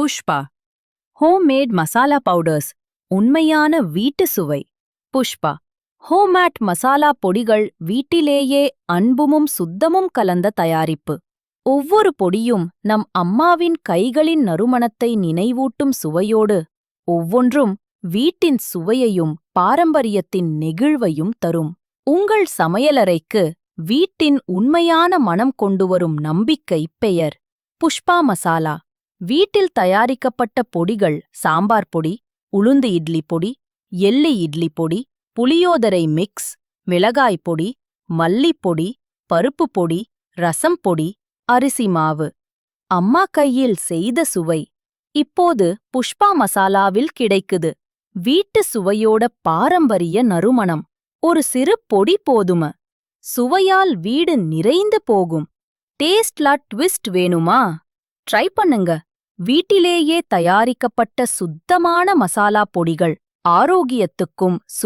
Pushpa. Homemade masala powders உண்மையான வீட்டு சுவை. புஷ்பா. ஹோமேட் மசாலா பொடிகள் வீட்டிலேயே அன்புமும் சுத்தமும் கலந்த தயாரிப்பு. ஒவ்வொரு பொடியும் நம் அம்மாவின் கைகளின் நறுமணத்தை நினைவூட்டும் சுவையோடு ஒவ்வொன்றும் வீட்டின் சுவையையும் பாரம்பரியத்தின் நெகிழ்வையும் தரும். உங்கள் சமையலறைக்கு வீட்டின் உண்மையான மனம் கொண்டுவரும் நம்பிக்கை பெயர் புஷ்பா மசாலா. வீட்டில் தயாரிக்கப்பட்ட பொடிகள் சாம்பார் பொடி உளுந்து இட்லி பொடி எள்ளி இட்லி பொடி புளியோதரை மிக்ஸ் மிளகாய் பொடி மல்லிப்பொடி பருப்பு பொடி ரசம் பொடி அரிசி மாவு. அம்மா கையில் செய்த சுவை இப்போது புஷ்பா மசாலாவில் கிடைக்குது. வீட்டு சுவையோட பாரம்பரிய நறுமணம். ஒரு சிறு பொடி போதும. சுவையால் வீடு நிறைந்து போகும். டேஸ்ட்லா ட்விஸ்ட் வேணுமா? ட்ரை பண்ணுங்க. வீட்டிலேயே தயாரிக்கப்பட்ட சுத்தமான மசாலா பொடிகள் ஆரோக்கியத்துக்கும் சு